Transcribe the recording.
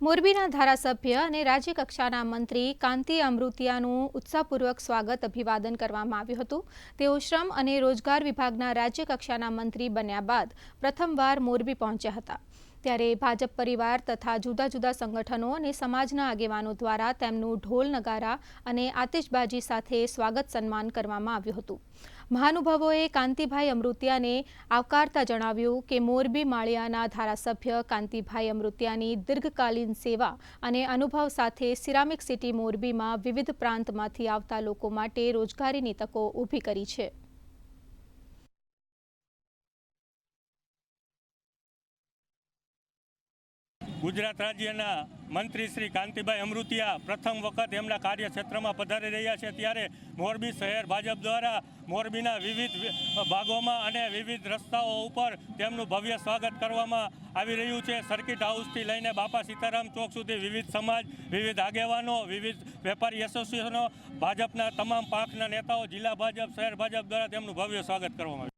મોરબીના ધારાસભ્ય અને રાજ્યકક્ષાના મંત્રી કાંતિ અમૃતિયાનું ઉત્સાહપૂર્વક સ્વાગત અભિવાદન કરવામાં આવ્યું હતું. તેઓ શ્રમ અને રોજગાર વિભાગના રાજ્યકક્ષાના મંત્રી બન્યા બાદ પ્રથમવાર મોરબી પહોંચ્યા હતા. ત્યારે ભાજપ પરિવાર તથા જુદા જુદા સંગઠનો અને સમાજના આગેવાનો દ્વારા તેમનું ઢોલ નગારા અને આતિશબાજી સાથે સ્વાગત સન્માન કરવામાં આવ્યું હતું. મહાનુભાવોએ કાંતિભાઈ અમૃતિયાને આવકારતા જણાવ્યું કે મોરબી માળિયાના ધારાસભ્ય કાંતિભાઈ અમૃતિયાની દીર્ઘકાલીન સેવા અને અનુભવ સાથે સિરામિક સિટી મોરબીમાં વિવિધ પ્રાંતમાંથી આવતા લોકો માટે રોજગારીની તકો ઊભી કરી છે. ગુજરાત રાજ્યના મંત્રી શ્રી કાંતિભાઈ અમૃતિયા પ્રથમ વખત એમના કાર્યક્ષેત્રમાં પધારી રહ્યા છે. ત્યારે મોરબી શહેર ભાજપ દ્વારા મોરબીના વિવિધ ભાગોમાં અને વિવિધ રસ્તાઓ ઉપર તેમનું ભવ્ય સ્વાગત કરવામાં આવી રહ્યું છે. સર્કિટ હાઉસથી લઈને બાપા સીતારામ ચોક સુધી વિવિધ સમાજ, વિવિધ આગેવાનો, વિવિધ વેપારી એસોસિએશનો, ભાજપના તમામ પાંખના નેતાઓ, જિલ્લા ભાજપ, શહેર ભાજપ દ્વારા તેમનું ભવ્ય સ્વાગત કરવામાં આવ્યું